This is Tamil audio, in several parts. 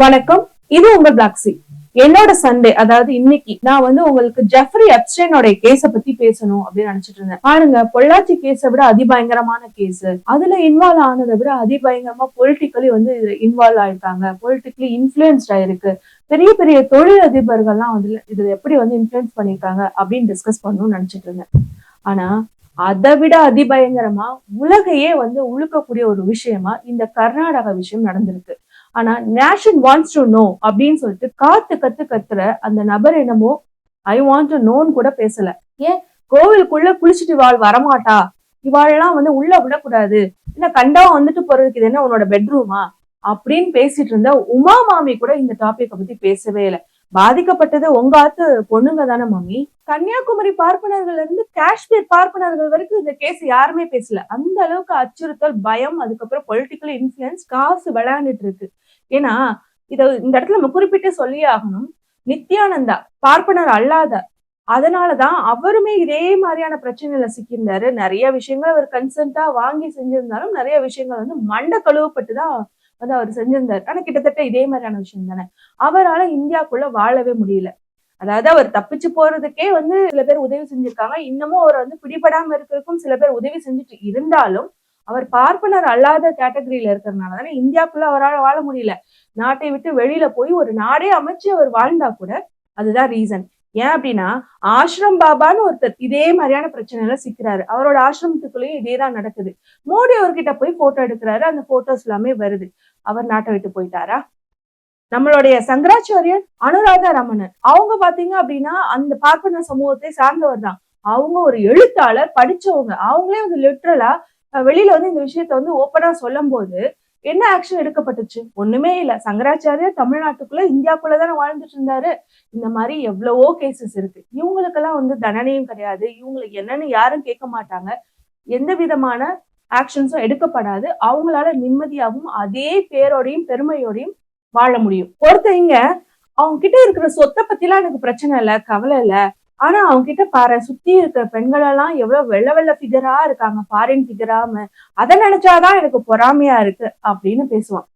வணக்கம். இது உங்க பிளாக்ஸி என்னோட சண்டே அதாவது இன்னைக்கு நான் வந்து உங்களுக்கு ஜெஃப்ரி அப்ஸ்டேனோட கேஸ பத்தி பேசணும் அப்படின்னு நினைச்சிட்டு இருந்தேன். பாருங்க பொள்ளாச்சி கேஸை விட அதிபயங்கரமான கேஸ் அதுல இன்வால்வ் ஆனதை விட அதிபயங்கரமா பொலிட்டிக்கலி வந்து இன்வால்வ் ஆயிருக்காங்க. பொலிட்டிக்கலி இன்ஃபுளுன்ஸ்ட் ஆயிருக்கு. பெரிய பெரிய தொழில் அதிபர்கள்லாம் வந்து இதுல எப்படி வந்து இன்ஃபுளுன்ஸ் பண்ணிருக்காங்க அப்படின்னு டிஸ்கஸ் பண்ணணும்னு நினைச்சிட்டு இருந்தேன். ஆனா அதை விட அதிபயங்கரமா உலகையே வந்து உழுக்கக்கூடிய ஒரு விஷயமா இந்த கர்நாடகா விஷயம் நடந்திருக்கு. ஆனா நேஷன் வாண்ட்ஸ் டு நோ அப்படின்னு சொல்லிட்டு காத்து கத்து கத்துற அந்த நபர் என்னமோ ஐ வாண்ட் டு நோன்னு கூட பேசல. ஏன்? கோவிலுக்குள்ள குளிச்சுட்டு இவாள் வரமாட்டா? இவாள்லாம் வந்து உள்ள விடக்கூடாது. இல்ல கண்டா வந்துட்டு போறதுக்கு இது என்ன உன்னோட பெட்ரூமா அப்படின்னு பேசிட்டு இருந்த உமா மாமி கூட இந்த டாபிக்கை பத்தி பேசவே இல்லை. பாதிக்கப்பட்டது உங்க ஆத்து பொண்ணுங்க தானே மாமி கன்னியாகுமரி பார்ப்பனர்கள்ல இருந்து காஷ்மீர் பார்ப்பனர்கள் வரைக்கும் இந்த கேஸ் யாருமே பேசல. அந்த அளவுக்கு அச்சுறுத்தல் பயம் அதுக்கப்புறம் பொலிட்டிக்கல் இன்ஃபுளுன்ஸ் காசு விளையாண்டுட்டு இருக்கு. ஏன்னா இத இந்த இடத்துல நம்ம குறிப்பிட்டு சொல்லியே ஆகணும். நித்யானந்தா பார்ப்பனர் அல்லாத அதனாலதான் அவருமே இதே மாதிரியான பிரச்சனையில சிக்கியிருந்தாரு. நிறைய விஷயங்கள் அவர் கன்சென்ட்டா வாங்கி செஞ்சிருந்தாலும் நிறைய விஷயங்கள் வந்து மண்டை கழுவப்பட்டு தான் வந்து அவர் செஞ்சிருந்தார். ஆனா கிட்டத்தட்ட இதே மாதிரியான விஷயம் தானே. அவரால் இந்தியாக்குள்ள வாழவே முடியல. அதாவது அவர் தப்பிச்சு போறதுக்கே வந்து சில பேர் உதவி செஞ்சிருக்காங்க. இன்னமும் அவர் வந்து பிடிபடாம இருக்கிறதுக்கும் சில பேர் உதவி செஞ்சுட்டு இருந்தாலும் அவர் பார்ப்பனர் அல்லாத கேட்டகரியில இருக்கிறதுனால தானே இந்தியாக்குள்ள அவரால் வாழ முடியல. நாட்டை விட்டு வெளியில போய் ஒரு நாடே அமைச்சு அவர் வாழ்ந்தா கூட அதுதான் ரீசன் ஏன் அப்படின்னா ஆஷ்ரம் பாபான்னு ஒருத்தர் இதே மாதிரியான பிரச்சனையில சிக்கிறாரு. அவரோட ஆசிரமத்துக்குள்ளேயும் இதே தான் நடக்குது. மோடி அவர்கிட்ட போய் போட்டோ எடுக்கிறாரு. அந்த போட்டோஸ் எல்லாமே வருது. அவர் நாட்டை விட்டு போயிட்டாரா? நம்மளுடைய சங்கராச்சாரியர் அனுராதா ரமணன். அவங்க பாத்தீங்க அப்படின்னா அந்த பார்ப்பன சமூகத்தை சார்ந்தவர் தான். அவங்க ஒரு எழுத்தாளர் படிச்சவங்க. அவங்களே வந்து லிட்ரலா வெளியில வந்து இந்த விஷயத்த வந்து ஓப்பனா சொல்லும் போது என்ன ஆக்ஷன் எடுக்கப்பட்டுச்சு? ஒண்ணுமே இல்ல. சங்கராச்சாரியர் தமிழ்நாட்டுக்குள்ள இந்தியாக்குள்ள தானே வாழ்ந்துட்டு இருந்தாரு. இந்த மாதிரி எவ்வளவோ கேசஸ் இருக்கு. இவங்களுக்கெல்லாம் வந்து தண்டனையும் கிடையாது. இவங்களுக்கு என்னன்னு யாரும் கேட்க மாட்டாங்க. எந்த விதமான ஆக்ஷன்ஸும் எடுக்கப்படாது. அவங்களால நிம்மதியாகவும் அதே பேரோடையும் பெருமையோடையும் வாழ முடியும். ஒருத்தவங்க அவங்க கிட்ட இருக்கிற சொத்தை பத்திலாம் எனக்கு பிரச்சனை இல்லை கவலை இல்லை. ஆனா அவங்க கிட்ட பாரு சுத்தி இருக்கிற பெண்கள் எல்லாம் எவ்வளவு வெள்ள வெள்ள ஃபிகரா இருக்காங்க ஃபாரின் ஃபிகராம அதை நினைச்சாதான் எனக்கு பொறாமையா இருக்கு அப்படின்னு பேசுவான்.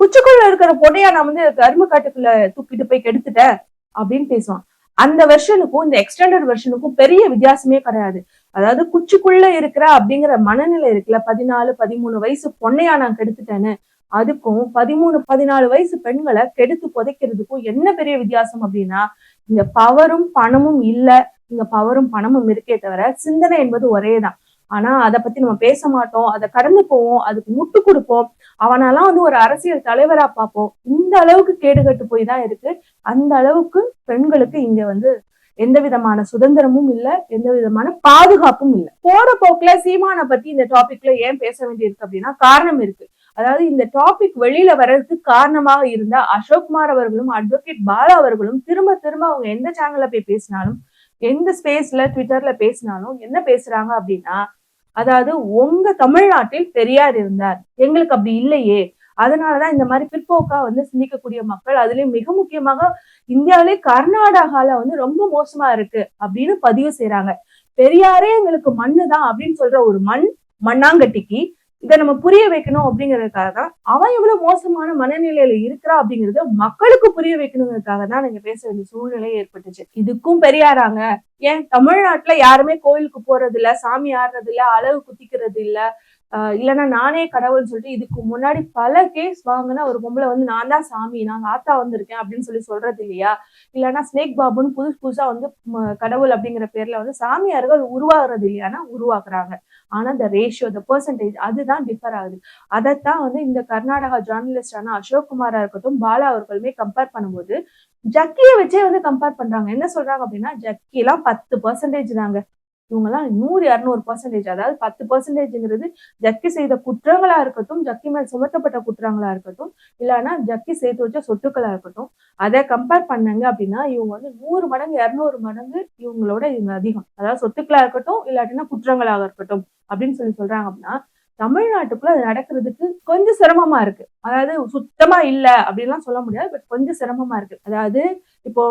குச்சிக்குள்ள இருக்கிற பொடையா நான் வந்து கரும்பு காட்டுக்குள்ள தூக்கிட்டு போய் கெடுத்துட்டேன் அப்படின்னு பேசுவான். அந்த வெர்ஷனுக்கும் இந்த எக்ஸ்டெண்டட் வெர்ஷனுக்கும் பெரிய வித்தியாசமே கிடையாது. அதாவது குச்சிக்குள்ள இருக்கிற அப்படிங்கிற மனநிலை இருக்குல்ல பதினாலு பதிமூணு வயசு பொண்ணையா நான் கெடுத்துட்டேன்னு அதுக்கும் பதிமூணு பதினாலு வயசு பெண்களை கெடுத்து புதைக்கிறதுக்கும் என்ன பெரிய வித்தியாசம் அப்படின்னா இங்க பவரும் பணமும் இல்லை. இங்க பவரும் பணமும் இருக்கே தவிர சிந்தனை என்பது ஒரே தான். ஆனா அதை பத்தி நம்ம பேச மாட்டோம். அதை கடந்து போவோம். அதுக்கு முட்டு கொடுப்போம். அவனெல்லாம் வந்து ஒரு அரசியல் தலைவரா பார்ப்போம். இந்த அளவுக்கு கேடுகட்டு போய் தான் இருக்கு. அந்த அளவுக்கு பெண்களுக்கு இங்க வந்து எந்த விதமான சுதந்திரமும் இல்ல. எந்த விதமான பாதுகாப்பும் இல்ல. போற போக்குல சீமானை பத்தி இந்த டாபிக்ல ஏன் பேச வேண்டியிருக்கு அப்படின்னா காரணம் இருக்கு. அதாவது இந்த டாபிக் வெளியில வர்றதுக்கு காரணமாக இருந்த அசோக்குமார் அவர்களும் அட்வொகேட் பாலா அவர்களும் திரும்ப திரும்ப அவங்க எந்த சேனல்ல போய் பேசினாலும் எந்த ஸ்பேஸ்ல ட்விட்டர்ல பேசினாலும் என்ன பேசுறாங்க அப்படின்னா அதாவது உங்க தமிழ்நாட்டில் பெரியார் இருந்தார். எங்களுக்கு அப்படி இல்லையே. அதனாலதான் இந்த மாதிரி பிற்போக்கா வந்து சிந்திக்கக்கூடிய மக்கள் அதுலயும் மிக முக்கியமாக இந்தியாவிலே கர்நாடகால வந்து ரொம்ப மோசமா இருக்கு அப்படின்னு பதிவு செய்யறாங்க பெரியாரே எங்களுக்கு மண்ணு தான் அப்படின்னு சொல்ற ஒரு மண் மண்ணாங்கட்டிக்கு இதை நம்ம புரிய வைக்கணும் அப்படிங்கிறதுக்காக தான் அவன் எவ்வளவு மோசமான மனநிலையில இருக்கிறா அப்படிங்கறத மக்களுக்கு புரிய வைக்கணுங்கிறதுக்காக தான் நீங்க பேச வேண்டிய சூழ்நிலை ஏற்பட்டுச்சு. இதுக்கும் பெரியாராங்க. ஏன் தமிழ்நாட்டுல யாருமே கோயிலுக்கு போறது இல்ல சாமி ஆடுறது இல்ல அளவு குத்திக்கிறது இல்ல இல்லைன்னா நானே கடவுள்னு சொல்லிட்டு இதுக்கு முன்னாடி பல கேஸ் வாங்கினா ஒரு பொம்பளை வந்து நான் தான் சாமி நான் ஆத்தா வந்திருக்கேன் அப்படின்னு சொல்லி சொல்றது இல்லையா? இல்லைன்னா ஸ்னேக் பாபுன்னு புதுசு புதுசா வந்து கடவுள் அப்படிங்கிற பேர்ல வந்து சாமியார்கள் உருவாகிறது இல்லையானா உருவாக்குறாங்க. ஆனா இந்த ரேஷியோ த பெர்சன்டேஜ் அதுதான் டிஃபர் ஆகுது. அதைத்தான் வந்து இந்த கர்நாடகா ஜேர்னலிஸ்டான அசோக் குமாரா இருக்கட்டும் பாலா அவர்களுமே கம்பேர் பண்ணும்போது ஜக்கியை வச்சே வந்து கம்பேர் பண்றாங்க. என்ன சொல்றாங்க அப்படின்னா ஜக்கி எல்லாம் பத்து பர்சன்டேஜ் தாங்க. இவங்கெல்லாம் நூறு இரநூறு பர்சன்டேஜ் அதாவது பத்து பர்சன்டேஜ்ங்கிறது ஜக்கி செய்த குற்றங்களா இருக்கட்டும் ஜக்கி மேல் சுமத்தப்பட்ட குற்றங்களா இருக்கட்டும் இல்லைன்னா ஜக்கி சேர்த்து வச்ச சொத்துக்களா இருக்கட்டும் அதை கம்பேர் பண்ணாங்க அப்படின்னா இவங்க வந்து நூறு மடங்கு இரநூறு மடங்கு இவங்களோட இவங்க அதிகம். அதாவது சொத்துக்களா இருக்கட்டும் இல்லாட்டினா குற்றங்களாக இருக்கட்டும் அப்படின்னு சொல்லி சொல்றாங்க அப்படின்னா தமிழ்நாட்டுக்குள்ள அது நடக்கிறதுக்கு கொஞ்சம் சிரமமா இருக்கு. அதாவது சுத்தமா இல்லை அப்படின்லாம் சொல்ல முடியாது பட் கொஞ்சம் சிரமமா இருக்கு. அதாவது இப்போ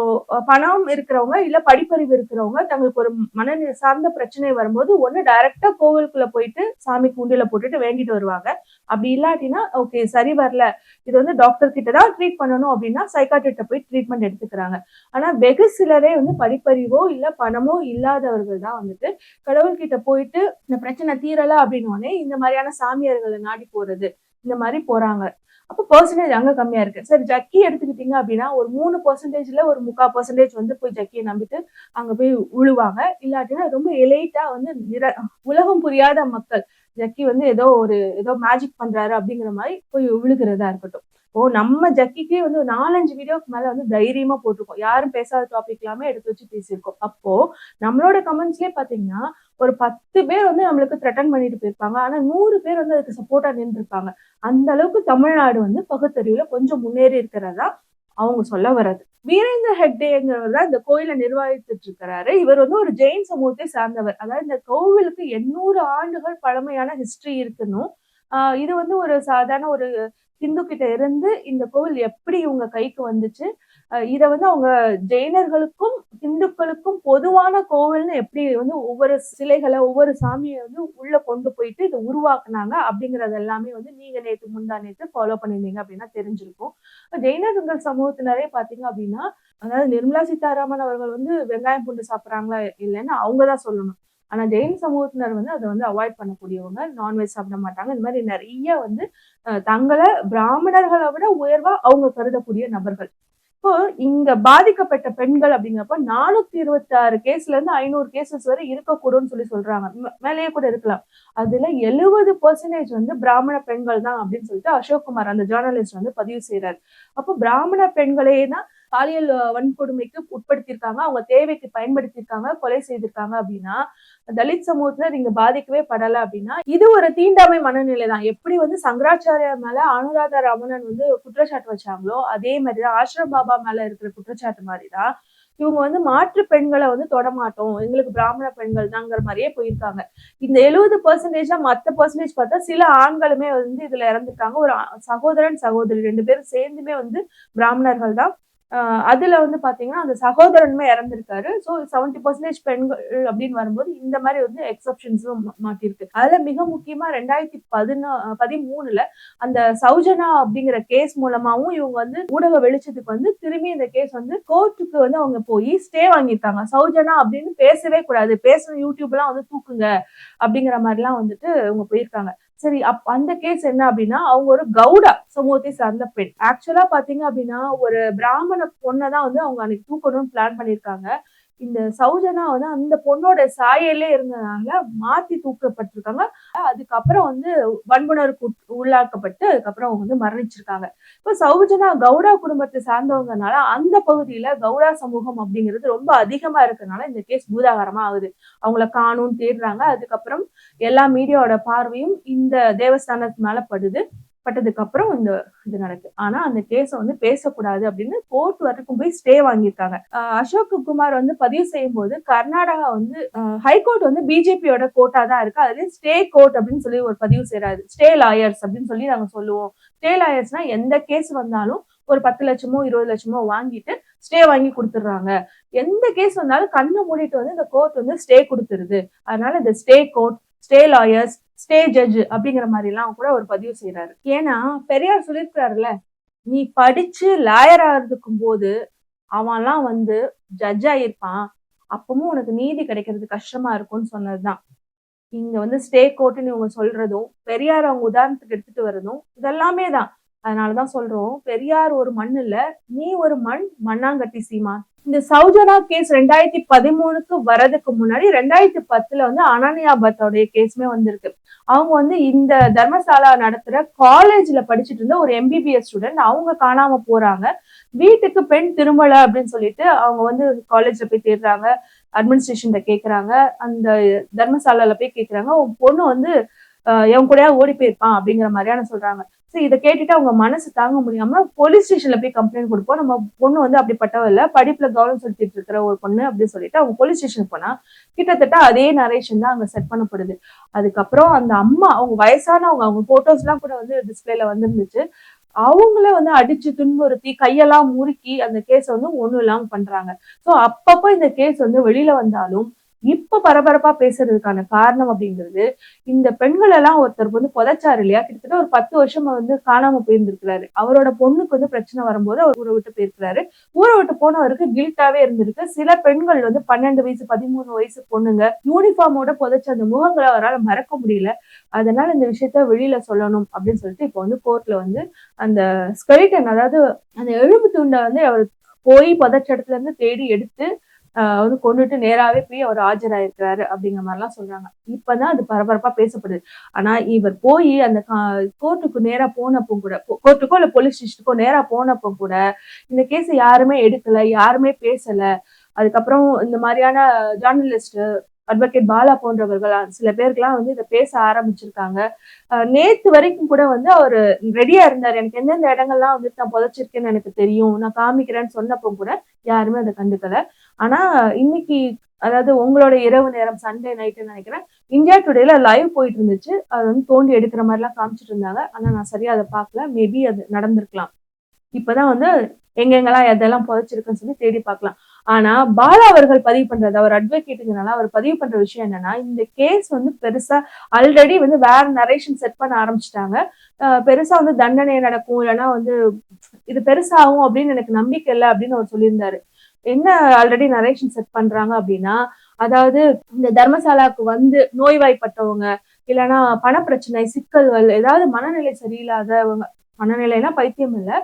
பணம் இருக்கிறவங்க இல்ல படிப்பறிவு இருக்கிறவங்க தங்களுக்கு ஒரு மனநிலை சார்ந்த பிரச்சனை வரும்போது ஒண்ணு டைரக்டா கோவிலுக்குள்ள போயிட்டு சாமி கூண்டில போட்டுட்டு வேண்டிட்டு வருவாங்க. அப்படி இல்லாட்டினா ஓகே சரி வரல. இது வந்து டாக்டர் கிட்ட தான் ட்ரீட் பண்ணணும் அப்படின்னா சைக்காட்டிட்ட போய் ட்ரீட்மெண்ட் எடுத்துக்கிறாங்க. ஆனா வெகு சிலரே வந்து படிப்பறிவோ இல்ல பணமோ இல்லாதவர்கள் தான் வந்துட்டு கடவுள்கிட்ட போயிட்டு இந்த பிரச்சனை தீரல அப்படின்னு இந்த மாதிரியான சாமியார்களை நாடி போறது. இந்த மாதிரி போறாங்க. அப்போ பர்சன்டேஜ் அங்கே கம்மியா இருக்கு. சரி ஜக்கி எடுத்துக்கிட்டீங்க அப்படின்னா ஒரு மூணு பர்சன்டேஜ்ல ஒரு முக்கால் பர்சன்டேஜ் வந்து போய் ஜக்கியை நம்பிட்டு அங்க போய் உழுவாங்க. இல்லாட்டினா ரொம்ப எலைட்டா வந்து நிற உலகம் புரியாத மக்கள். ஜக்கி வந்து ஏதோ ஒரு ஏதோ மேஜிக் பண்றாரு அப்படிங்கிற மாதிரி போய் விழுகிறதா இருக்கட்டும். ஓ நம்ம ஜக்கிக்கே வந்து ஒரு நாலஞ்சு வீடியோக்கு மேல வந்து தைரியமா போட்டிருக்கோம். யாரும் பேசாத டாபிக் எல்லாமே எடுத்து வச்சு பேசியிருக்கோம். அப்போ நம்மளோட கமெண்ட்ஸ்லயே பாத்தீங்கன்னா ஒரு பத்து பேர் வந்து நம்மளுக்கு த்ரெட்டன் பண்ணிட்டு போயிருப்பாங்க. ஆனா நூறு பேர் வந்து அதுக்கு சப்போர்ட்டா நின்றுருப்பாங்க. அந்த அளவுக்கு தமிழ்நாடு வந்து பகுத்தறிவுல கொஞ்சம் முன்னேறி இருக்கிறதா அவங்க சொல்ல வர்றது. வீரேந்திர ஹெக்டேங்கிறவர் தான் இந்த கோயிலை நிர்வகித்துட்டு இருக்கிறாரு இவர் வந்து ஒரு ஜெயின் சமூகத்தை சார்ந்தவர். அதாவது இந்த கோவிலுக்கு எண்ணூறு ஆண்டுகள் பழமையான ஹிஸ்டரி இருக்கணும் ஆஹ் இது வந்து ஒரு சாதாரண ஒரு ஹிந்து கிட்ட இருந்து இந்த கோவில் எப்படி இவங்க கைக்கு வந்துச்சு? இத வந்து அவங்க ஜெயினர்களுக்கும் இந்துக்களுக்கும் பொதுவான கோவில்னு எப்படி வந்து ஒவ்வொரு சிலைகளை ஒவ்வொரு சாமியை வந்து உள்ள கொண்டு போயிட்டு இதை உருவாக்குனாங்க அப்படிங்கறது எல்லாமே வந்து நீங்க நேற்று முந்தா நேற்று ஃபாலோ பண்ணியிருந்தீங்க அப்படின்னா தெரிஞ்சிருக்கும். ஜெயினர்கள் சமூகத்தினரே பாத்தீங்க அப்படின்னா அதாவது நிர்மலா சீதாராமன் அவர்கள் வந்து வெங்காயம் பூண்டு சாப்பிட்றாங்களா இல்லைன்னு அவங்க தான் சொல்லணும். ஆனா ஜெயின் சமூகத்தினர் வந்து அதை வந்து அவாய்ட் பண்ணக்கூடியவங்க நான்வெஜ் சாப்பிட மாட்டாங்க. இந்த மாதிரி நிறைய வந்து அஹ், தங்களை பிராமணர்களை விட உயர்வா அவங்க கருதக்கூடிய நபர்கள். இப்போ இங்க பாதிக்கப்பட்ட பெண்கள் அப்படிங்கிறப்ப நானூத்தி இருபத்தி ஆறு கேஸ்ல இருந்து ஐநூறு கேசஸ் வரை இருக்கக்கூடும்னு சொல்லி சொல்றாங்க. மேலேயே கூட இருக்கலாம். அதுல எழுபது பர்சன்டேஜ் வந்து பிராமண பெண்கள் தான் அப்படின்னு சொல்லிட்டு அசோக் குமார் அந்த ஜேர்னலிஸ்ட் வந்து பதிவு செய்யறாரு அப்போ பிராமண பெண்களே தான் பாலியல் வன்கொடுமைக்கு உட்படுத்தியிருக்காங்க. அவங்க தேவைக்கு பயன்படுத்தியிருக்காங்க கொலை செய்திருக்காங்க அப்படின்னா தலித் சமூகத்துல நீங்க பாதிக்கவே படல அப்படின்னா இது ஒரு தீண்டாமை மனநிலை தான் எப்படி வந்து சங்கராச்சாரியார் மேல அனுராதா ரமணன் வந்து குற்றச்சாட்டு வச்சாங்களோ அதே மாதிரிதான் ஆஷ்ரம் பாபா மேல இருக்கிற குற்றச்சாட்டு மாதிரிதான் இவங்க வந்து மாற்று பெண்களை வந்து தொடமாட்டோம் எங்களுக்கு பிராமண பெண்கள் தாங்கிற மாதிரியே போயிருக்காங்க. இந்த எழுபது பர்சன்டேஜ்ல மத்த பர்சன்டேஜ் பார்த்தா சில ஆண்களுமே வந்து இதுல இறந்துருக்காங்க. ஒரு சகோதரன் சகோதரி ரெண்டு பேரும் சேர்ந்துமே வந்து பிராமணர்கள் தான் அதுல வந்து பாத்தீங்கன்னா அந்த சகோதரனுமே இறந்திருக்காரு. ஸோ செவன்டி பர்சன்டேஜ் பெண்கள் அப்படின்னு வரும்போது இந்த மாதிரி வந்து எக்ஸப்ஷன்ஸும் மாட்டிருக்கு அதுல மிக முக்கியமா ரெண்டாயிரத்தி பதினா பதிமூணுல அந்த சௌஜனா அப்படிங்கிற கேஸ் மூலமாவும் இவங்க வந்து ஊடக வெளிச்சத்துக்கு வந்து திரும்பி இந்த கேஸ் வந்து கோர்ட்டுக்கு வந்து அவங்க போய் ஸ்டே வாங்கியிருக்காங்க. சௌஜனா அப்படின்னு பேசவே கூடாது. பேசுன யூடியூப் எல்லாம் வந்து தூக்குங்க அப்படிங்கிற மாதிரிலாம் வந்துட்டு அவங்க போயிருக்காங்க. சரி அப் அந்த கேஸ் என்ன அப்படின்னா அவங்க ஒரு கவுடா சமூகத்தை சார்ந்த பெண். ஆக்சுவலா பாத்தீங்க அப்படின்னா ஒரு பிராமண பொண்ணை தான் வந்து அவங்க அன்னைக்கு தூக்கணும்னு பிளான் பண்ணியிருக்காங்க. இந்த சௌஜனா வந்து அந்த பொண்ணோட சாயலே இருந்ததுனால மாத்தி தூக்கப்பட்டிருக்காங்க. அதுக்கப்புறம் வந்து வன்புணருக்கு உள்ளாக்கப்பட்டு அதுக்கப்புறம் அவங்க வந்து மரணிச்சிருக்காங்க. இப்ப சௌஜனா கவுடா குடும்பத்தை சார்ந்தவங்கனால அந்த பகுதியில கவுடா சமூகம் அப்படிங்கிறது ரொம்ப அதிகமா இருக்கிறதுனால இந்த கேஸ் பூதாகரமா ஆகுது. அவங்கள காணும் தேடுறாங்க. அதுக்கப்புறம் எல்லா மீடியாவோட பார்வையும் இந்த தேவஸ்தானத்து மேல படுது. பட்டதுக்கு அப்புறம் இந்த இது நடக்கு. ஆனா அந்த கேஸ வந்து பேசக்கூடாது அப்படின்னு கோர்ட் வரைக்கும் போய் ஸ்டே வாங்கியிருக்காங்க. அசோக் குமார் வந்து பதிவு செய்யும் போது கர்நாடகா வந்து ஹைகோர்ட் வந்து பிஜேபியோட கோர்ட்டா தான் இருக்கு. அதுல ஸ்டே கோர்ட் அப்படின்னு சொல்லி ஒரு பதிவு செய்யறாரு ஸ்டே லாயர்ஸ் அப்படின்னு சொல்லி நாங்க சொல்லுவோம். ஸ்டே லாயர்ஸ்னா எந்த கேஸ் வந்தாலும் ஒரு பத்து லட்சமோ இருபது லட்சமோ வாங்கிட்டு ஸ்டே வாங்கி கொடுத்துடுறாங்க. எந்த கேஸ் வந்தாலும் கண்ணை மூடிட்டு வந்து இந்த கோர்ட் வந்து ஸ்டே கொடுத்துருது. அதனால இந்த stay court stay lawyers stay judge அப்படிங்கிற மாதிரிலாம் கூட ஒரு பதிவு செய்யறாரு ஏன்னா பெரியார் சொல்லியிருக்கிறாருல நீ படிச்சு லாயர் ஆகிறதுக்கும் போது அவன்லாம் வந்து ஜட்ஜ் ஆயிருப்பான். அப்பவும் உனக்கு நீதி கிடைக்கிறது கஷ்டமா இருக்கும்னு சொன்னதுதான். இங்க வந்து ஸ்டே கோர்ட்டுன்னு இவங்க சொல்றதும் பெரியார் அவங்க உதாரணத்துக்கு எடுத்துட்டு வர்றதும் இதெல்லாமே தான். அதனாலதான் சொல்றோம் பெரியார் ஒரு மண் இல்ல நீ ஒரு மண் மண்ணாங்கட்டி சீமான். இந்த சௌஜனா கேஸ் ரெண்டாயிரத்தி பதிமூணுக்கு வரதுக்கு முன்னாடி ரெண்டாயிரத்தி பத்துல வந்து அனன்யாபத்தோடைய கேஸுமே வந்திருக்கு. அவங்க வந்து இந்த தர்மசாலா நடத்துற காலேஜ்ல படிச்சுட்டு இருந்த ஒரு எம்பிபிஎஸ் ஸ்டூடெண்ட் அவங்க காணாம போறாங்க. வீட்டுக்கு பெண் திரும்பல அப்படின்னு சொல்லிட்டு அவங்க வந்து காலேஜ்ல போய் தேடுறாங்க. அட்மினிஸ்ட்ரேஷன்ல கேக்குறாங்க. அந்த தர்மசாலால போய் கேக்குறாங்க. உன் பொண்ணு வந்து ஆஹ் எவன் கூடயா ஓடி போயிருப்பான் அப்படிங்கிற மாதிரியான சொல்றாங்க. இதை கேட்டுட்டு அவங்க மனசு தாங்க முடியாம போலீஸ் ஸ்டேஷன்ல போய் கம்ப்ளைண்ட் கொடுப்போம். நம்ம பொண்ணு வந்து அப்படிப்பட்டவ இல்ல. படிப்புல கவனம் செலுத்திட்டு இருக்கிற ஒரு பொண்ணு அப்படின்னு சொல்லிட்டு அவங்க போலீஸ் ஸ்டேஷன் போனா கிட்டத்தட்ட அதே நரேஷன் தான் அங்க செட் பண்ணப்படுது. அதுக்கப்புறம் அந்த அம்மா அவங்க வயசானவங்க அவங்க போட்டோஸ் எல்லாம் கூட வந்து டிஸ்பிளேல வந்துருந்துச்சு. அவங்கள வந்து அடிச்சு துன்புறுத்தி கையெல்லாம் முறுக்கி அந்த கேஸ் வந்து ஒண்ணும் இல்லாம பண்றாங்க. சோ அப்பப்போ இந்த கேஸ் வந்து வெளியில வந்தாலும் இப்ப பரபரப்பா பேசுறதுக்கான காரணம் அப்படிங்கிறது இந்த பெண்கள் எல்லாம் ஒருத்தர் வந்து புதைச்சாரு இல்லையா? கிட்டத்தட்ட ஒரு பத்து வருஷமா வந்து காணாம போயிருந்திருக்கிறாரு. அவரோட பொண்ணுக்கு வந்து பிரச்சனை வரும்போது அவர் ஊரை விட்டு போயிருக்கிறாரு. ஊரை விட்டு போனவருக்கு கில்ட்டாவே இருந்திருக்கு. சில பெண்கள் வந்து பன்னெண்டு வயசு பதிமூணு வயசு பொண்ணுங்க யூனிஃபார்மோட புதைச்ச அந்த முகங்களை அவரால் மறக்க முடியல. அதனால இந்த விஷயத்த வெளியில சொல்லணும் அப்படின்னு சொல்லிட்டு இப்போ வந்து கோர்ட்ல வந்து அந்த ஸ்கெலிட்டன் அதாவது அந்த எழுப்பு துண்டை வந்து அவர் போய் புதைச்ச இடத்துல இருந்து தேடி எடுத்து வந்து கொண்டுட்டு நேராவே போய் அவர் ஆஜராயிருக்கிறாரு அப்படிங்கிற மாதிரிலாம் சொல்றாங்க. இப்பதான் அது பரபரப்பா பேசப்படுது. ஆனா இவர் போய் அந்த கோர்ட்டுக்கு நேரா போனப்போ கூட கோர்ட்டுக்கோ இல்ல போலீஸ் ஸ்டேஷனுக்கோ நேரா போனப்போ கூட இந்த கேஸ் யாருமே எடுக்கல யாருமே பேசல. அதுக்கப்புறம் இந்த மாதிரியான ஜேர்னலிஸ்ட் அட்வொகேட் பாலா போன்றவர்கள் சில பேருக்குலாம் வந்து இதை பேச ஆரம்பிச்சிருக்காங்க. நேத்து வரைக்கும் கூட வந்து அவர் ரெடியா இருந்தார். எனக்கு எந்தெந்த இடங்கள்லாம் வந்து நான் புதைச்சிருக்கேன்னு எனக்கு தெரியும். நான் காமிக்கிறேன்னு சொன்னப்போ கூட யாருமே அதை கண்டுக்கல. ஆனா இன்னைக்கு அதாவது உங்களோட இரவு நேரம் சண்டே நைட்டுன்னு நினைக்கிறேன் இந்தியா டுடேல லைவ் போயிட்டு இருந்துச்சு அது வந்து தோண்டி எடுக்கிற மாதிரி எல்லாம் காமிச்சிட்டு இருந்தாங்க. ஆனா நான் சரியா அதை பார்க்கல. மேபி அது நடந்திருக்கலாம். இப்பதான் வந்து எங்கெங்கெல்லாம் எதெல்லாம் புதைச்சிருக்குன்னு சொல்லி தேடி பார்க்கலாம். ஆனா பாலா அவர்கள் பதிவு பண்றது அவர் அட்வொகேட்டுங்கனால அவர் பதிவு பண்ற விஷயம் என்னன்னா இந்த கேஸ் வந்து பெருசா ஆல்ரெடி வந்து வேற நரேஷன் செட் பண்ண ஆரம்பிச்சிட்டாங்க. பெருசா வந்து தண்டனை நடக்கும் இல்லைன்னா வந்து இது பெருசாகும் அப்படின்னு எனக்கு நம்பிக்கை இல்லை அப்படின்னு அவர் சொல்லியிருந்தாரு. என்ன ஆல்ரெடி நரேஷன் செட் பண்றாங்க அப்படின்னா அதாவது இந்த தர்மசாலாவுக்கு வந்து நோய்வாய்ப்பட்டவங்க இல்லைன்னா பணப்பிரச்சனை சிக்கல்கள் ஏதாவது மனநிலை சரியில்லாதவங்க மனநிலைனா பைத்தியம் இல்லை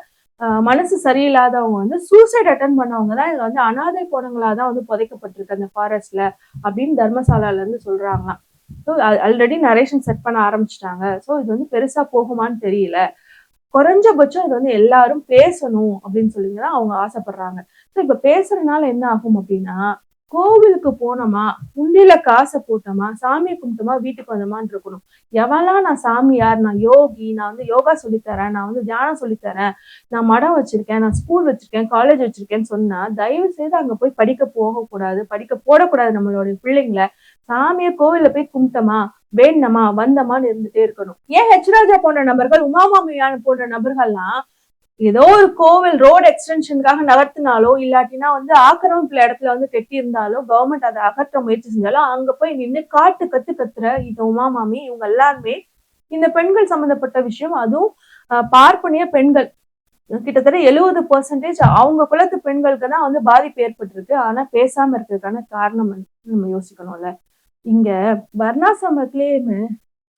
மனசு சரியில்லாதவங்க வந்து சூசைட் அட்டன் பண்ணவங்க தான் இதுல வந்து அனாதை போனங்களா தான் வந்து புதைக்கப்பட்டிருக்கு அந்த ஃபாரஸ்ட்ல அப்படின்னு தர்மசாலால இருந்து சொல்றாங்களாம். ஸோ ஆல்ரெடி நரேஷன் செட் பண்ண ஆரம்பிச்சிட்டாங்க. ஸோ இது வந்து பெருசா போகுமான்னு தெரியல. குறைஞ்சபட்சம் இது வந்து எல்லாரும் பேசணும் அப்படின்னு சொல்லி தான் அவங்க ஆசைப்படுறாங்க. ஸோ இப்போ பேசுறதுனால என்ன ஆகும் அப்படின்னா கோவிலுக்கு போனோமா உண்டியில காசை போட்டோமா சாமியை கும்பிட்டோமா வீட்டுக்கு வந்தோமான்னு இருக்கணும். எவெல்லாம் நான் சாமியார் நான் யோகி நான் வந்து யோகா சொல்லித்தரேன் நான் வந்து தியானம் சொல்லித்தரேன் நான் மடம் வச்சிருக்கேன் நான் ஸ்கூல் வச்சிருக்கேன் காலேஜ் வச்சிருக்கேன்னு சொன்னா தயவு செய்து அங்க போய் படிக்க போகக்கூடாது படிக்க போடக்கூடாது நம்மளுடைய பிள்ளைங்களை. சாமியை கோவில போய் கும்பிட்டோமா வேண்டமா வந்தமான்னு இருந்துட்டே இருக்கணும். ஏன் ஹெச்ராஜா போன்ற நபர்கள் உமாமாமியான போன்ற நபர்கள்லாம் ஏதோ ஒரு கோவில் ரோடு எக்ஸ்டென்ஷனுக்காக நகர்த்தினாலோ இல்லாட்டினா வந்து ஆக்கிரமிப்புல இடத்துல வந்து கெட்டி இருந்தாலோ கவர்மெண்ட் அதை அகற்ற முயற்சி செஞ்சாலும் அங்க போய் நின்று காட்டு கத்து கத்துற இந்த உமா மாமி இவங்க எல்லாருமே இந்த பெண்கள் சம்பந்தப்பட்ட விஷயம். அதுவும் பார்ப்பனிய பெண்கள். கிட்டத்தட்ட எழுபது பர்சன்டேஜ் அவங்க குலத்து பெண்களுக்கு தான் வந்து பாதிப்பு ஏற்பட்டிருக்கு. ஆனா பேசாம இருக்கிறதுக்கான காரணம் நம்ம யோசிக்கணும்ல. இங்க வர்ணாசிரமத்திலேயுமே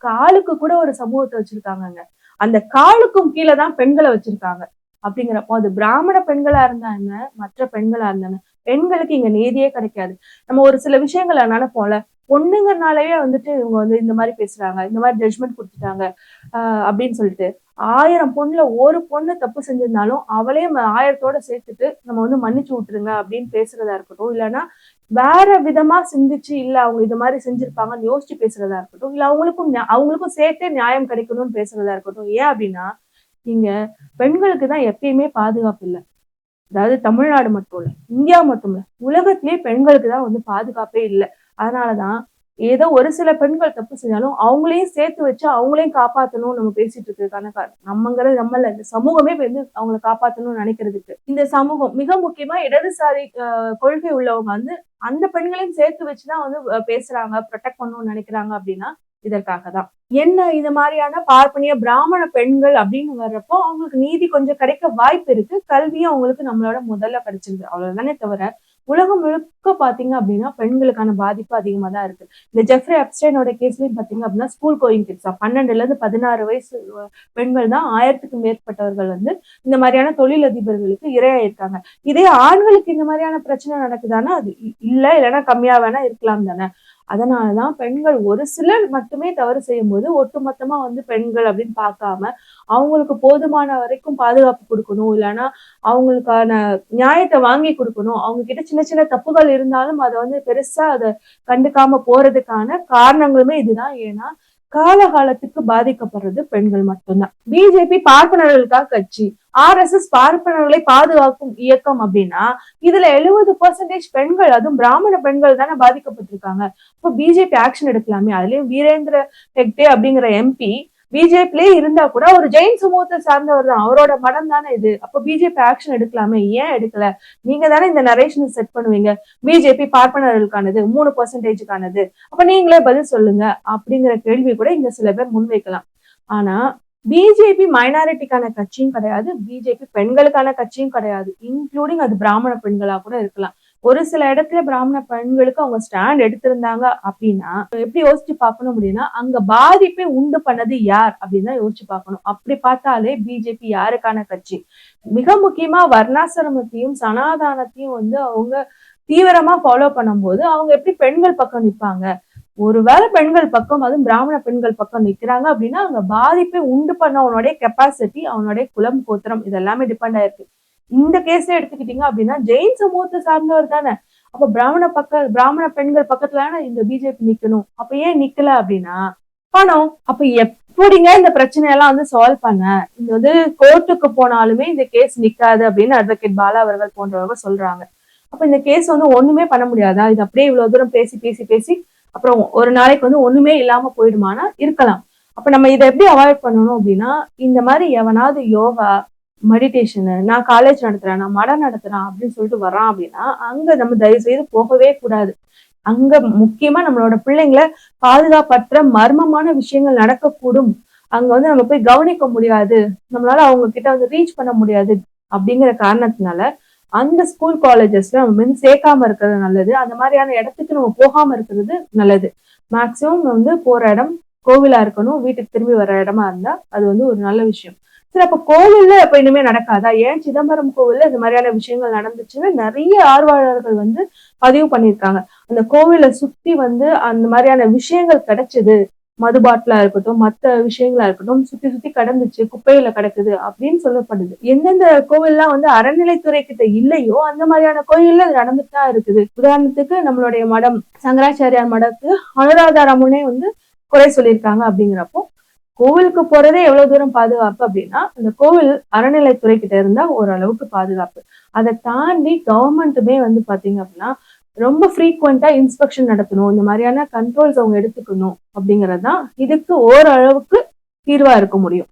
காலுக்கு கூட ஒரு சமூகத்தை வச்சுருக்காங்கங்க. அந்த காலுக்கும் கீழே தான் பெண்களை வச்சிருக்காங்க. அப்படிங்கிறப்போ அது பிராமண பெண்களா இருந்தா என்ன மற்ற பெண்களா இருந்தாங்க. பெண்களுக்கு இங்க நீதியே கிடைக்காது. நம்ம ஒரு சில விஷயங்களை நினைப்போம்ல பொண்ணுங்கனாலயே வந்துட்டு இவங்க வந்து இந்த மாதிரி பேசுறாங்க இந்த மாதிரி ஜட்மெண்ட் கொடுத்துட்டாங்க ஆஹ் அப்படின்னு சொல்லிட்டு ஆயிரம் பொண்ணுல ஒரு பொண்ணு தப்பு செஞ்சிருந்தாலும் அவளையும் ஆயிரத்தோட சேர்த்துட்டு நம்ம வந்து மன்னிச்சு விட்டுருங்க அப்படின்னு பேசுறதா இருக்கட்டும். இல்லைன்னா வேற விதமா சிந்திச்சு இல்ல அவங்க இது மாதிரி செஞ்சிருப்பாங்கன்னு யோசிச்சு பேசுறதா இருக்கட்டும். இல்ல அவங்களுக்கும் அவங்களுக்கும் சேர்த்தே நியாயம் கிடைக்கணும்னு பேசுறதா இருக்கட்டும். ஏன் அப்படின்னா இங்க பெண்களுக்கு தான் எப்பயுமே பாதுகாப்பு இல்லை. அதாவது தமிழ்நாடு மட்டும் இல்லை இந்தியா மட்டும் இல்லை உலகத்திலே பெண்களுக்கு தான் வந்து பாதுகாப்பே இல்லை. அதனாலதான் ஏதோ ஒரு சில பெண்கள் தப்பு செஞ்சாலும் அவங்களையும் சேர்த்து வச்சு அவங்களையும் காப்பாற்றணும் நம்ம பேசிட்டு இருக்கிறதுக்கான காரணம் நம்மங்கிறது நம்மள இந்த சமூகமே வந்து அவங்கள காப்பாற்றணும்னு நினைக்கிறதுக்கு இந்த சமூகம் மிக முக்கியமா இடதுசாரி கொள்கை உள்ளவங்க வந்து அந்த பெண்களையும் சேர்த்து வச்சுதான் வந்து பேசுறாங்க ப்ரொடெக்ட் பண்ணணும்னு நினைக்கிறாங்க அப்படின்னா இதற்காக தான் என்ன இது மாதிரியான பார்ப்பனிய பிராமண பெண்கள் அப்படின்னு வர்றப்போ அவங்களுக்கு நீதி கொஞ்சம் கிடைக்க வாய்ப்பு இருக்கு. கல்வியும் அவங்களுக்கு நம்மளோட முதல்ல கிடைச்சிருக்கு அவ்வளவுதானே தவிர உலகம் முழுக்க பாத்தீங்க அப்படின்னா பெண்களுக்கான பாதிப்பு அதிகமா தான் இருக்கு. இந்த ஜெஃப்ரி அப்ஸ்டைனோட கேஸ்லயும் பாத்தீங்க அப்படின்னா ஸ்கூல் கோயிங் கிட்ஸ் பன்னெண்டுல இருந்து பதினாறு வயசு பெண்கள் தான் ஆயிரத்துக்கும் மேற்பட்டவர்கள் வந்து இந்த மாதிரியான தொழிலதிபர்களுக்கு இரையாயிருக்காங்க. இதே ஆண்களுக்கு இந்த மாதிரியான பிரச்சனை நடக்குதானா அது இல்ல இல்லைன்னா கம்மியா வேணா இருக்கலாம் தானே. அதனாலதான் பெண்கள் ஒரு சிலர் மட்டுமே தவறு செய்யும் போது ஒட்டுமொத்தமா வந்து பெண்கள் அப்படின்னு பார்க்காம அவங்களுக்கு போதுமான வரைக்கும் பாதுகாப்பு கொடுக்கணும். இல்லைன்னா அவங்களுக்கான நியாயத்தை வாங்கி கொடுக்கணும். அவங்க கிட்ட சின்ன சின்ன தப்புகள் இருந்தாலும் அதை வந்து பெருசா அதை கண்டுக்காம போறதுக்கான காரணங்களுமே இதுதான். ஏன்னா காலகாலத்துக்கு பாதிக்கப்படுறது பெண்கள் மட்டும்தான். பிஜேபி பார்ப்பனர்களுக்காக கட்சி ஆர் எஸ் எஸ் பார்ப்பனர்களை பாதுகாக்கும் இயக்கம் அப்படின்னா இதுல எழுபது பர்சன்டேஜ் பெண்கள் அதுவும் பிராமண பெண்கள் தானே பாதிக்கப்பட்டிருக்காங்க. இப்போ பிஜேபி ஆக்ஷன் எடுக்கலாமே? அதுலயும் வீரேந்திர ஹெக்டே அப்படிங்கிற எம்பி பிஜேபிலே இருந்தா கூட ஒரு ஜெயின் சமூகத்தை சார்ந்தவர் தான். அவரோட மடம் தானே இது. அப்ப பிஜேபி ஆக்ஷன் எடுக்கலாமே? ஏன் எடுக்கல? நீங்க தானே இந்த நரேஷனை செட் பண்ணுவீங்க. பிஜேபி பார்ப்பனர்களுக்கானது மூணு பர்சன்டேஜுக்கானது அப்ப நீங்களே பதில் சொல்லுங்க அப்படிங்கிற கேள்வி கூட இங்க சில பேர் முன்வைக்கலாம். ஆனா பிஜேபி மைனாரிட்டிக்கான கட்சியும் கிடையாது பிஜேபி பெண்களுக்கான கட்சியும் கிடையாது. இன்க்ளூடிங் அது பிராமண பெண்களா கூட இருக்கலாம். ஒரு சில இடத்துல பிராமண பெண்களுக்கு அவங்க ஸ்டாண்ட் எடுத்திருந்தாங்க அப்படின்னா எப்படி யோசிச்சு பார்க்கணும் அப்படின்னா அங்க பாதிப்பை உண்டு பண்ணது யார் அப்படின்னு தான் யோசிச்சு பார்க்கணும். அப்படி பார்த்தாலே பிஜேபி யாருக்கான கட்சி? மிக முக்கியமா வர்ணாசிரமத்தையும் சனாதானத்தையும் வந்து அவங்க தீவிரமா ஃபாலோ பண்ணும்போது அவங்க எப்படி பெண்கள் பக்கம் நிப்பாங்க ஒருவேளை பெண்கள் பக்கம் அதுவும் பிராமண பெண்கள் பக்கம் நிக்கிறாங்க அப்படின்னா அங்க பாதிப்பை உண்டு பண்ண அவனுடைய கெப்பாசிட்டி அவனுடைய குலம் கோத்திரம் இதெல்லாமே டிபெண்ட் ஆயிருக்கு. இந்த கேஸ்ல எடுத்துக்கிட்டீங்க அப்படின்னா ஜெயின் சமூகத்தை சார்ந்தவர் தானே. அப்ப பிராமண பக்க பிராமண பெண்கள் பக்கத்துல இந்த பிஜேபி நிக்கணும். அப்ப ஏன் நிக்கல அப்படின்னா பணம். அப்ப எப்படிங்க இந்த பிரச்சனையெல்லாம் வந்து சால்வ் பண்ண? இந்த வந்து கோர்ட்டுக்கு போனாலுமே இந்த கேஸ் நிக்காது அப்படின்னு அட்வொகேட் பாலா அவர்கள் போன்றவங்க சொல்றாங்க. அப்ப இந்த கேஸ் வந்து ஒண்ணுமே பண்ண முடியாதா? இது அப்படியே இவ்வளவு தூரம் பேசி பேசி பேசி அப்புறம் ஒரு நாளைக்கு வந்து ஒண்ணுமே இல்லாம போயிடுமானா இருக்கலாம். அப்ப நம்ம இதை எப்படி அவாய்ட் பண்ணணும் அப்படின்னா இந்த மாதிரி எவனாவது யோகா மெடிடேஷனு நான் காலேஜ் நடத்துறேன் நான் மடம் நடத்துறேன் அப்படின்னு சொல்லிட்டு வரான் அப்படின்னா அங்க நம்ம தயவு செய்து போகவே கூடாது. அங்க முக்கியமா நம்மளோட பிள்ளைங்களை பாதுகாப்பற்ற மர்மமான விஷயங்கள் நடக்கக்கூடும். அங்க வந்து நம்ம போய் கவனிக்க முடியாது. நம்மளால அவங்க கிட்ட வந்து ரீச் பண்ண முடியாது அப்படிங்கிற காரணத்தினால அந்த ஸ்கூல் காலேஜஸ்ல நம்ம வந்து சேர்க்காம இருக்கிறது நல்லது. அந்த மாதிரியான இடத்துக்கு நம்ம போகாம இருக்கிறது நல்லது. மேக்சிமம் வந்து போற இடம் கோவிலா இருக்கணும் வீட்டுக்கு திரும்பி வர இடமா இருந்தா அது வந்து ஒரு நல்ல விஷயம். சரி அப்ப கோவில்ல இப்ப இனிமே நடக்காதா? ஏன் சிதம்பரம் கோவில்ல இந்த மாதிரியான விஷயங்கள் நடந்துச்சுன்னு நிறைய ஆர்வலர்கள் வந்து பதிவு பண்ணியிருக்காங்க. அந்த கோவிலை சுத்தி வந்து அந்த மாதிரியான விஷயங்கள் கிடைச்சது. மது பாட்டிலா இருக்கட்டும் மத்த விஷயங்களா இருக்கட்டும் சுத்தி சுத்தி கடந்துச்சு குப்பையில கிடக்குது அப்படின்னு சொல்லப்படுது. எந்தெந்த கோவில்லாம் வந்து அறநிலைத்துறை கிட்ட இல்லையோ அந்த மாதிரியான கோயில்ல அது நடந்துட்டு தான் இருக்குது. உதாரணத்துக்கு நம்மளுடைய மடம் சங்கராச்சாரியார் மடத்துக்கு அனுராதாரமுனே வந்து குறை சொல்லியிருக்காங்க அப்படிங்கிறப்போ கோவிலுக்கு போறதே எவ்வளவு தூரம் பாதுகாப்பு அப்படின்னா அந்த கோவில் அறநிலைத்துறை கிட்ட இருந்தா ஓரளவுக்கு பாதுகாப்பு. அதை தாண்டி கவர்மெண்ட்டுமே வந்து பாத்தீங்க அப்படின்னா ரொம்ப ஃப்ரீக்வெண்டா இன்ஸ்பெக்ஷன் நடத்தணும். இந்த மாதிரியான கண்ட்ரோல்ஸ் அவங்க எடுத்துக்கணும் அப்படிங்கறதுதான் இதுக்கு ஓரளவுக்கு தீர்வா இருக்க முடியும்.